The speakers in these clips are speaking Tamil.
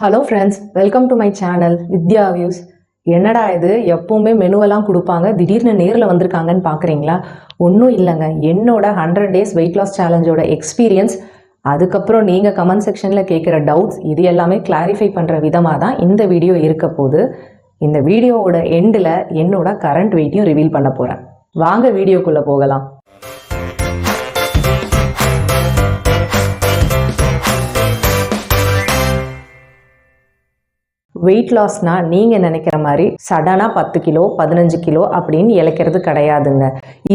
Hello friends welcome to my channel Vidya views என்னடா இது? எப்போவுமே மெனுவெல்லாம் கொடுப்பாங்க. திடீர்னு நேரில் வந்திருக்காங்கன்னு பார்க்குறீங்களா ஒன்றும் இல்லைங்க. என்னோட ஹண்ட்ரட் டேஸ் வெயிட் லாஸ் சேலஞ்சோட எக்ஸ்பீரியன்ஸ் அதுக்கப்புறம் நீங்கள் கமெண்ட் செக்ஷனில் கேட்குற டவுட்ஸ் இது எல்லாமே கிளாரிஃபை பண்ணுற விதமாக தான் இந்த வீடியோ இருக்க போது இந்த வீடியோவோட எண்டில் என்னோட கரண்ட் வெயிட்டையும் ரிவீல் பண்ண போகிறேன் வாங்க வீடியோக்குள்ளே போகலாம். வெயிட் லாஸ்னால் நீங்கள் நினைக்கிற மாதிரி சடனாக பத்து கிலோ பதினஞ்சு கிலோ அப்படின்னு இழைக்கிறது கிடையாதுங்க.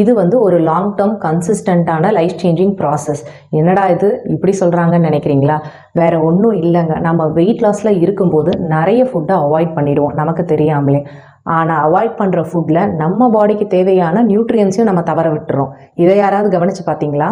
இது வந்து ஒரு லாங் டேர்ம் கன்சிஸ்டண்ட்டான லைஃப் சேஞ்சிங் ப்ராசஸ் என்னடா இது? இப்படி சொல்கிறாங்கன்னு நினைக்கிறீங்களா? வேற ஒன்றும் இல்லைங்க. நம்ம வெயிட் லாஸில் இருக்கும்போது நிறைய ஃபுட்டை அவாய்ட் பண்ணிடுவோம் நமக்கு தெரியாமலே. ஆனால் அவாய்ட் பண்ணுற ஃபுட்டில் நம்ம பாடிக்கு தேவையான நியூட்ரியன்ஸையும் நம்ம தவற விட்டுறோம். இதை யாராவது கவனித்து பார்த்தீங்களா?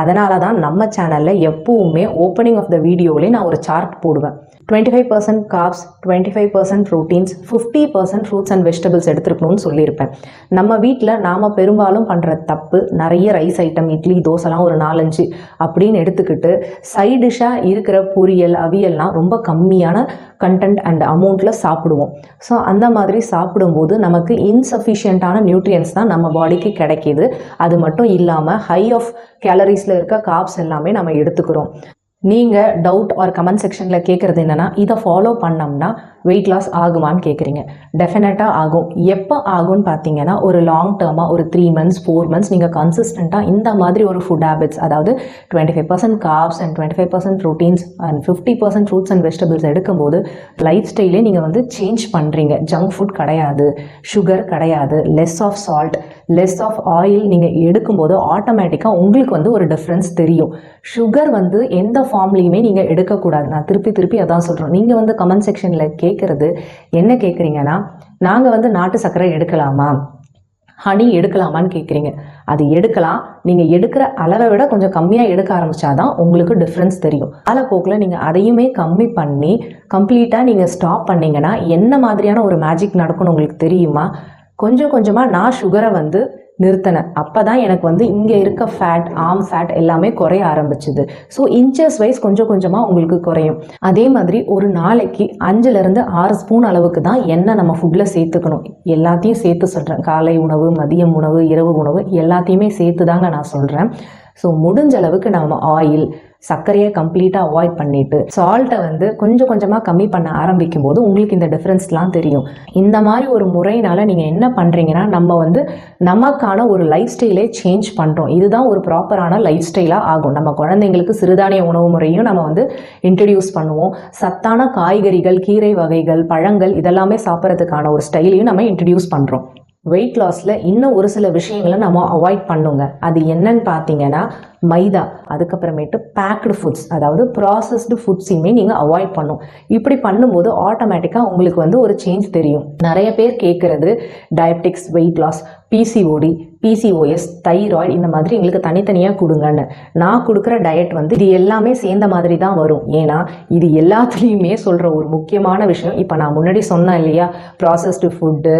அதனால தான் நம்ம சேனலில் எப்பவுமே ஓப்பனிங் ஆஃப் த வீடியோவிலே நான் ஒரு சார்ட் போடுவேன். Twenty five percent carbs twenty five percent proteins fifty percent fruits and vegetables எடுத்துருக்கணும்னு சொல்லியிருப்பேன். நம்ம வீட்டில் நாம் பெரும்பாலும் பண்ணுற தப்பு நிறைய ரைஸ் ஐட்டம் இட்லி தோசைலாம் ஒரு நாலஞ்சு அப்படின்னு எடுத்துக்கிட்டு சைடிஷாக இருக்கிற பொரியல் அவியல்லாம் ரொம்ப கம்மியான கண்டென்ட் அண்ட் அமௌண்ட்டில் சாப்பிடுவோம். ஸோ அந்த மாதிரி சாப்பிடும்போது நமக்கு இன்சஃபிஷியண்ட்டான நியூட்ரியன்ஸ் தான் நம்ம பாடிக்கு கிடைக்கிது. அது மட்டும் இல்லாமல் ஹை ஆஃப் கேலரிஸில் இருக்க காப்ஸ் எல்லாமே நம்ம எடுத்துக்கிறோம். நீங்கள் டவுட் ஆர் கமெண்ட் செக்ஷனில் கேட்குறது என்னென்னா இதை ஃபாலோ பண்ணோம்னா வெயிட் லாஸ் ஆகுமான்னு கேட்குறீங்க டெஃபினட்டாக ஆகும். எப்போ ஆகும்னு பார்த்தீங்கன்னா ஒரு லாங் டேர்மாக ஒரு த்ரீ மந்த்ஸ் ஃபோர் மந்த்ஸ் நீங்கள் கன்சிஸ்டண்ட்டாக இந்த மாதிரி ஒரு ஃபுட் ஹேபிட்ஸ் அதாவது twenty five percent carbs and twenty five percent proteins and fifty percent fruits and vegetables எடுக்கும்போது லைஃப் ஸ்டைலே நீங்கள் வந்து சேஞ்ச் பண்ணுறீங்க ஜங்க் ஃபுட் கிடையாது. சுகர் கிடையாது. Less of salt less of oil நீங்கள் எடுக்கும்போது ஆட்டோமேட்டிக்காக உங்களுக்கு வந்து ஒரு டிஃப்ரென்ஸ் தெரியும். சுகர் வந்து எந்த ஃபார்ம்லேயுமே நீங்கள் எடுக்கக்கூடாது. நான் திருப்பி திருப்பி அதான் சொல்கிறோம் நீங்கள் வந்து கமெண்ட் செக்ஷனில் கேட்குறது என்ன கேட்குறீங்கன்னா நாங்கள் வந்து நாட்டு சர்க்கரை எடுக்கலாமா? ஹனி எடுக்கலாமான்னு கேட்குறீங்க அது எடுக்கலாம். நீங்கள் எடுக்கிற அளவை விட கொஞ்சம் கம்மியாக எடுக்க ஆரம்பித்தாதான் உங்களுக்கு டிஃப்ரென்ஸ் தெரியும். காலப்போக்கில் நீங்கள் அதையுமே கம்மி பண்ணி கம்ப்ளீட்டாக நீங்கள் ஸ்டாப் பண்ணிங்கன்னா என்ன மாதிரியான ஒரு மேஜிக் நடக்கும்னு உங்களுக்கு தெரியுமா? கொஞ்சம் கொஞ்சமாக நான் சுகரை வந்து நிறுத்தினேன். அப்போ தான் எனக்கு வந்து இங்கே இருக்க ஃபேட் ஆம் ஃபேட் எல்லாமே குறைய ஆரம்பிச்சுது. ஸோ இன்ச்சஸ் வைஸ் கொஞ்சம் கொஞ்சமாக உங்களுக்கு குறையும். அதே மாதிரி ஒரு நாளைக்கு அஞ்சுலேருந்து ஆறு ஸ்பூன் அளவுக்கு தான் எண்ணெய் நம்ம ஃபுட்டில் சேர்த்துக்கணும். எல்லாத்தையும் சேர்த்து சொல்கிறேன் காலை உணவு மதியம் உணவு இரவு உணவு எல்லாத்தையுமே சேர்த்து தாங்க நான் சொல்கிறேன் ஸோ முடிஞ்ச அளவுக்கு நம்ம ஆயில் சர்க்கரையை கம்ப்ளீட்டாக அவாய்ட் பண்ணிட்டு சால்ட்டை வந்து கொஞ்சம் கொஞ்சமாக கம்மி பண்ண ஆரம்பிக்கும் போது உங்களுக்கு இந்த டிஃப்ரென்ஸ்லாம் தெரியும். இந்த மாதிரி ஒரு முறையினால நீங்கள் என்ன பண்ணுறீங்கன்னா நம்ம வந்து நமக்கான ஒரு லைஃப் ஸ்டைலே சேஞ்ச் பண்ணுறோம் இதுதான் ஒரு ப்ராப்பரான லைஃப் ஸ்டைலாக ஆகும். நம்ம குழந்தைங்களுக்கு சிறுதானிய உணவு முறையும் நம்ம வந்து இன்ட்ரடியூஸ் பண்ணுவோம். சத்தான காய்கறிகள் கீரை வகைகள் பழங்கள் இதெல்லாமே சாப்பிட்றதுக்கான ஒரு ஸ்டைலையும் நம்ம இன்ட்ரடியூஸ் பண்ணுறோம் வெயிட் லாஸில் இன்னும் ஒரு சில விஷயங்களை நம்ம அவாய்ட் பண்ணுங்க. அது என்னன்னு பார்த்தீங்கன்னா மைதா அதுக்கப்புறமேட்டு பேக்டு ஃபுட்ஸ் அதாவது ப்ராசஸ்டு ஃபுட்ஸையுமே நீங்கள் அவாய்ட் பண்ணும். இப்படி பண்ணும்போது ஆட்டோமேட்டிக்காக உங்களுக்கு வந்து ஒரு சேஞ்ச் தெரியும். நிறைய பேர் கேட்குறது diabetics weight loss PCOD PCOS thyroid இந்த மாதிரி எங்களுக்கு தனித்தனியாக கொடுங்கன்னு. நான் கொடுக்குற டயட் வந்து இது எல்லாமே சேர்ந்த மாதிரி தான் வரும். ஏன்னா இது எல்லாத்துலேயுமே சொல்கிற ஒரு முக்கியமான விஷயம். இப்போ நான் முன்னாடி சொன்னேன் இல்லையா ப்ராசஸ்டு ஃபுட்டு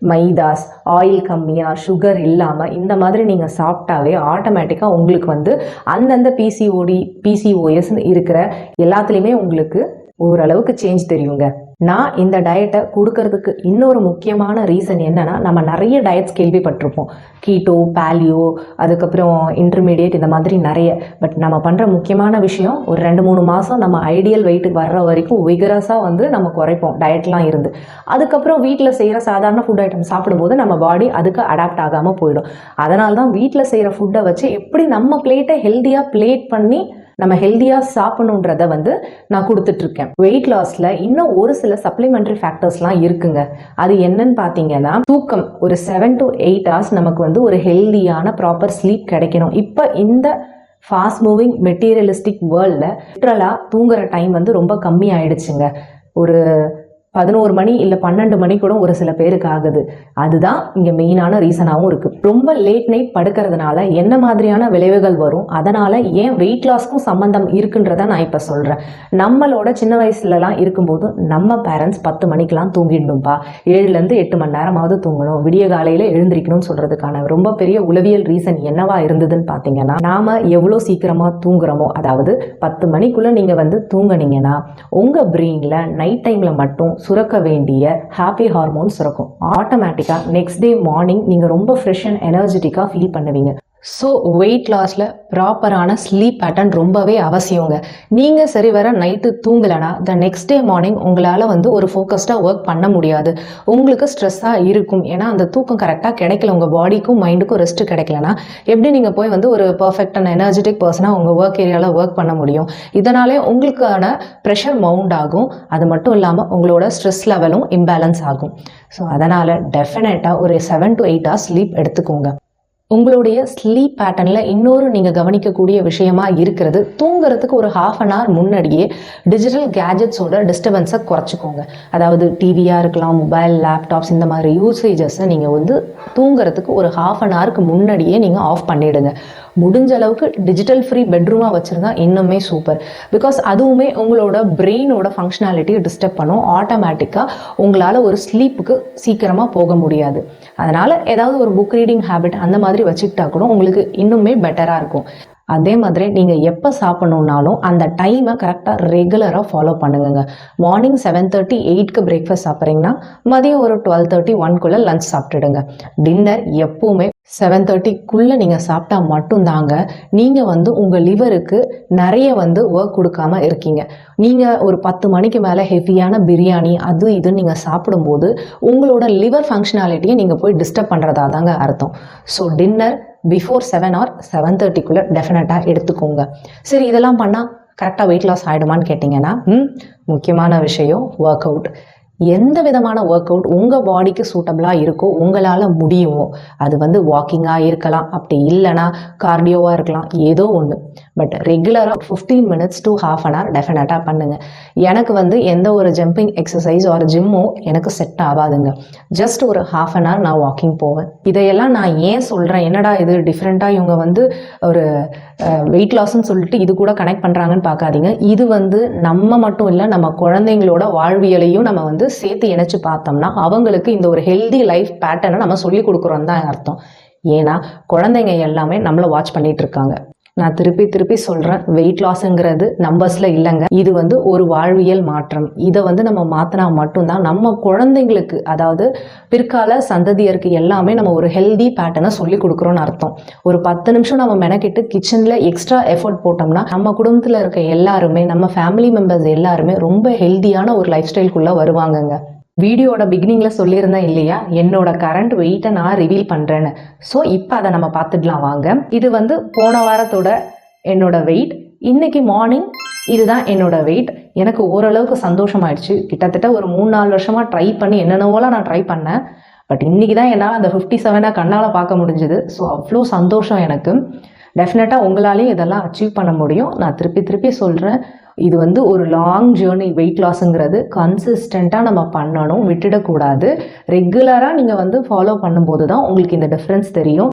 மைதாஸ் ஆயில் கம்மியாக சுகர் இல்லாமல் இந்த மாதிரி நீங்கள் சாப்பிட்டாவே ஆட்டோமேட்டிக்காக உங்களுக்கு வந்து அந்தந்த பிசிஓடி பிசிஓஎஸ்ன்னு இருக்கிற எல்லாத்துலேயுமே உங்களுக்கு ஓரளவுக்கு சேஞ்ச் தெரியுங்க. நான் இந்த டயட்டை கொடுக்கறதுக்கு இன்னொரு முக்கியமான ரீசன் என்னன்னா நம்ம நிறைய டயட்ஸ் கேள்விப்பட்டிருப்போம். கீட்டோ பேலியோ அதுக்கப்புறம் இன்டர்மீடியட் இந்த மாதிரி நிறைய. பட் நம்ம பண்ணுற முக்கியமான விஷயம் ஒரு ரெண்டு மூணு மாதம் நம்ம ஐடியல் வெயிட்டுக்கு வர்ற வரைக்கும் விகரஸாக வந்து நம்ம குறைப்போம் டயட்லாம் இருந்து. அதுக்கப்புறம் வீட்டில் செய்கிற சாதாரண ஃபுட் ஐட்டம் சாப்பிடும்போது நம்ம பாடி அதுக்கு அடாப்ட் ஆகாமல் போயிடும். அதனால தான் வீட்டில் செய்கிற ஃபுட்டை வச்சு எப்படி நம்ம பிளேட்டை ஹெல்த்தியாக பிளேட் பண்ணி நம்ம ஹெல்த்தியாக சாப்பிடணுன்றத வந்து நான் கொடுத்துட்ருக்கேன். வெயிட் லாஸில் இன்னும் ஒரு சில சப்ளிமெண்ட்ரி ஃபேக்டர்ஸ்லாம் இருக்குங்க. அது என்னன்னு பார்த்தீங்கன்னா தூக்கம் ஒரு செவன் டு எயிட் ஹவர்ஸ் நமக்கு வந்து ஒரு ஹெல்தியான ப்ராப்பர் ஸ்லீப் கிடைக்கணும். இப்போ இந்த ஃபாஸ்ட் மூவிங் மெட்டீரியலிஸ்டிக் வேர்ல்டில் லிட்ரலாக தூங்குற டைம் வந்து ரொம்ப கம்மி ஆயிடுச்சுங்க ஒரு பதினோரு மணி இல்லை பன்னெண்டு மணி கூட ஒரு சில பேருக்கு ஆகுது. அதுதான் இங்கே மெயினான ரீசனாகவும் இருக்குது ரொம்ப லேட் நைட் படுக்கிறதுனால என்ன மாதிரியான விளைவுகள் வரும்? அதனால் ஏன் வெயிட் லாஸ்க்கும் சம்மந்தம் இருக்குன்றத நான் இப்போ சொல்கிறேன் நம்மளோட சின்ன வயசுலலாம் இருக்கும்போது நம்ம பேரண்ட்ஸ் பத்து மணிக்கெலாம் தூங்கிடணும்ப்பா ஏழுலேருந்து எட்டு மணி நேரமாவது தூங்கணும். விடிய காலையில் எழுந்திரிக்கணும்னு சொல்கிறதுக்கான ரொம்ப பெரிய உளவியல் ரீசன் என்னவா இருந்ததுன்னு பார்த்தீங்கன்னா நாம் எவ்வளோ சீக்கிரமாக தூங்குறோமோ அதாவது பத்து மணிக்குள்ளே நீங்கள் வந்து தூங்கினீங்கன்னா உங்கள் பிரெயினில் நைட் டைமில் மட்டும் சுரக்க வேண்டிய ஹாப்பி ஹார்மோன் சுரக்கும். ஆட்டோமேட்டிக்காக நெக்ஸ்ட் டே மார்னிங் நீங்கள் ரொம்ப ஃப்ரெஷ் அண்ட் எனர்ஜெட்டிக்காக ஃபீல் பண்ணுவீங்க. ஸோ வெயிட் லாஸில் ப்ராப்பரான ஸ்லீப் பேட்டர்ன் ரொம்பவே அவசியங்க. நீங்கள் சரி வர நைட்டு தூங்கலைன்னா த நெக்ஸ்ட் டே மார்னிங் உங்களால் வந்து ஒரு ஃபோக்கஸ்டாக ஒர்க் பண்ண முடியாது. உங்களுக்கு ஸ்ட்ரெஸ்ஸாக இருக்கும். ஏன்னா அந்த தூக்கம் கரெக்டாக கிடைக்கல. உங்கள் பாடிக்கும் மைண்டுக்கும் ரெஸ்ட் கிடைக்கலனா எப்படி நீங்கள் போய் வந்து ஒரு பர்ஃபெக்ட் அண்ட் எனர்ஜெட்டிக் பர்சனாக உங்கள் ஒர்க் ஏரியாவில் ஒர்க் பண்ண முடியும்? இதனாலே உங்களுக்கான ப்ரெஷர் மவுண்ட் ஆகும். அது மட்டும் இல்லாமல் உங்களோட ஸ்ட்ரெஸ் லெவலும் இம்பேலன்ஸ் ஆகும். ஸோ அதனால் டெஃபினட்டாக ஒரு seven to eight hours sleep எடுத்துக்கோங்க. உங்களுடைய ஸ்லீப் பேட்டர்னில் இன்னொரு நீங்கள் கவனிக்கக்கூடிய விஷயமா இருக்கிறது. தூங்குறதுக்கு ஒரு ஹாஃப் அன் ஹவர் முன்னாடியே டிஜிட்டல் கேஜெட்ஸோட டிஸ்டர்பன்ஸை குறைச்சிக்கோங்க. அதாவது டிவியாக இருக்கலாம் மொபைல் லேப்டாப்ஸ் இந்த மாதிரி யூசேஜஸை நீங்கள் வந்து தூங்குறதுக்கு ஒரு ஹாஃப் அன் ஹவருக்கு முன்னாடியே நீங்கள் ஆஃப் பண்ணிவிடுங்க முடிஞ்ச அளவுக்கு டிஜிட்டல் ஃப்ரீ பெட்ரூமாக வச்சுருந்தா இன்னுமே சூப்பர் பிகாஸ் அதுவுமே உங்களோட பிரெயினோட ஃபங்க்ஷனாலிட்டியை டிஸ்டர்ப் பண்ணும். ஆட்டோமேட்டிக்காக உங்களால் ஒரு ஸ்லீப்புக்கு சீக்கிரமாக போக முடியாது. அதனால் ஏதாவது ஒரு புக் ரீடிங் ஹேபிட் அந்த மாதிரி வச்சுக்கிட்டா கூட உங்களுக்கு இன்னுமே பெட்டராக இருக்கும். அதே மாதிரி நீங்கள் எப்போ சாப்பிட்ணுன்னாலும் அந்த டைமை கரெக்டாக ரெகுலராக ஃபாலோ பண்ணுங்க மார்னிங் செவன் தேர்ட்டி எயிட்க்கு பிரேக்ஃபாஸ்ட் சாப்பிட்றீங்கன்னா மதியம் ஒரு டுவெல் தேர்ட்டி ஒன்குள்ளே லஞ்ச் சாப்பிட்டுடுங்க. டின்னர் எப்போவுமே செவன் தேர்ட்டிக்குள்ளே நீங்கள் சாப்பிட்டா மட்டும்தாங்க. நீங்கள் வந்து உங்கள் லிவருக்கு நிறைய வந்து ஒர்க் கொடுக்காம இருக்கீங்க. நீங்கள் ஒரு பத்து மணிக்கு மேலே ஹெவியான பிரியாணி அது இதுன்னு நீங்கள் சாப்பிடும்போது உங்களோட லிவர் ஃபங்க்ஷனாலிட்டியை நீங்கள் போய் டிஸ்டர்ப் பண்ணுறதா தாங்க அர்த்தம். So dinner before seven or seven தேர்ட்டிக்குள்ளே டெஃபினட்டாக எடுத்துக்கோங்க. சரி இதெல்லாம் பண்ணால் கரெக்டாக வெயிட் லாஸ் ஆகிடுமான்னு கேட்டிங்கன்னா முக்கியமான விஷயம் ஒர்க் அவுட் எந்த விதமான ஒர்க் அவுட் உங்கள் பாடிக்கு சூட்டபிளாக இருக்கோ உங்களால் முடியுமோ அது வந்து வாக்கிங்காக இருக்கலாம். அப்படி இல்லைனா கார்டியோவாக இருக்கலாம். ஏதோ ஒன்று பட் ரெகுலராக fifteen minutes to half an hour டெஃபினட்டாக பண்ணுங்கள் எனக்கு வந்து எந்த ஒரு ஜம்பிங் எக்ஸசைஸ் ஒரு ஜிம்மோ எனக்கு செட் ஆகாதுங்க. ஜஸ்ட் ஒரு ஹாஃப் அன் ஹவர் நான் வாக்கிங் போவேன். இதையெல்லாம் நான் ஏன் சொல்கிறேன் என்னடா இது டிஃப்ரெண்ட்டாக இவங்க வந்து ஒரு வெயிட் லாஸ்ன்னு சொல்லிட்டு இது கூட கனெக்ட் பண்ணுறாங்கன்னு பார்க்காதீங்க. இது வந்து நம்ம மட்டும் இல்லை நம்ம குழந்தைங்களோட வாழ்வியலையும் நம்ம வந்து சேர்த்து இணைச்சு பார்த்தோம்னா அவங்களுக்கு இந்த ஒரு ஹெல்தி லைஃப் பேட்டர்னை நம்ம சொல்லி கொடுக்குறோம் தான் அர்த்தம். ஏன்னா குழந்தைங்க எல்லாமே நம்மளை வாட்ச் பண்ணிட்டு இருக்காங்க. நான் திருப்பி திருப்பி சொல்கிறேன் வெயிட் லாஸுங்கிறது நம்பர்ஸில் இல்லைங்க. இது வந்து ஒரு வாழ்வியல் மாற்றம். இதை வந்து நம்ம மாற்றினா மட்டும்தான் நம்ம குழந்தைங்களுக்கு அதாவது பிற்கால சந்ததியருக்கு எல்லாமே நம்ம ஒரு ஹெல்தி பேட்டர்னை சொல்லி கொடுக்குறோன்னு அர்த்தம். ஒரு பத்து நிமிஷம் நம்ம மெனக்கிட்டு கிச்சனில் எக்ஸ்ட்ரா எஃபர்ட் போட்டோம்னா நம்ம குடும்பத்தில் இருக்க எல்லாருமே நம்ம ஃபேமிலி மெம்பர்ஸ் எல்லாருமே ரொம்ப ஹெல்தியான ஒரு லைஃப் ஸ்டைல்குள்ளே வருவாங்கங்க. வீடியோட பிகினிங்கில் சொல்லியிருந்தேன் இல்லையா? என்னோட கரண்ட் வெயிட்டை நான் ரிவீல் பண்ணுறேன்னு ஸோ இப்போ அதை நம்ம பார்த்துடலாம் வாங்க. இது வந்து போன வாரத்தோட என்னோட வெயிட் இன்னைக்கு மார்னிங் இதுதான் என்னோட வெயிட் எனக்கு ஓரளவுக்கு சந்தோஷமாயிடுச்சு. கிட்டத்தட்ட ஒரு மூணு நாலு வருஷமாக ட்ரை பண்ணி என்னென்னவோலாம் நான் ட்ரை பண்ணேன். பட் இன்னைக்கு தான் என்னால் அந்த ஃபிஃப்டி செவனை கண்ணால் பார்க்க முடிஞ்சுது. ஸோ அவ்வளோ சந்தோஷம் எனக்கு. டெஃபினட்டாக உங்களாலேயும் இதெல்லாம் அச்சீவ் பண்ண முடியும். நான் திருப்பி திருப்பி சொல்கிறேன் இது வந்து ஒரு லாங் ஜேர்னி வெயிட் லாஸுங்கிறது கன்சிஸ்டண்ட்டாக நம்ம பண்ணணும் விட்டுடக்கூடாது. ரெகுலராக நீங்கள் வந்து ஃபாலோ பண்ணும்போது தான் உங்களுக்கு இந்த டிஃப்ரென்ஸ் தெரியும்.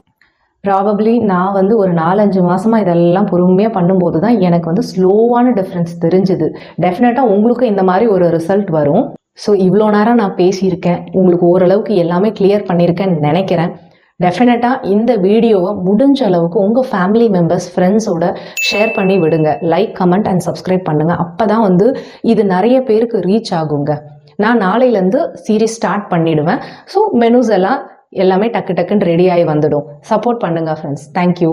ப்ராபப்ளி நான் வந்து ஒரு நாலஞ்சு மாதமாக இதெல்லாம் பொறுமையாக பண்ணும்போது தான் எனக்கு வந்து ஸ்லோவான டிஃப்ரென்ஸ் தெரிஞ்சுது. டெஃபினட்டாக உங்களுக்கும் இந்த மாதிரி ஒரு ரிசல்ட் வரும். ஸோ இவ்வளோ நேரம் நான் பேசியிருக்கேன். உங்களுக்கு ஓரளவுக்கு எல்லாமே கிளியர் பண்ணியிருக்கேன்னு நினைக்கிறேன். டெஃபினட்டாக இந்த வீடியோவை முடிஞ்ச அளவுக்கு உங்கள் ஃபேமிலி மெம்பர்ஸ் ஃப்ரெண்ட்ஸோட ஷேர் பண்ணி விடுங்க. லைக் கமெண்ட் அண்ட் சப்ஸ்கிரைப் பண்ணுங்கள் அப்போ தான் வந்து இது நிறைய பேருக்கு ரீச் ஆகுங்க. நான் நாளையிலேருந்து சீரீஸ் ஸ்டார்ட் பண்ணிடுவேன். ஸோ மெனுஸ் எல்லாம் எல்லாமே டக்கு டக்குன்னு ரெடி ஆகி வந்துடும். சப்போர்ட் பண்ணுங்கள் ஃப்ரெண்ட்ஸ் தேங்க்யூ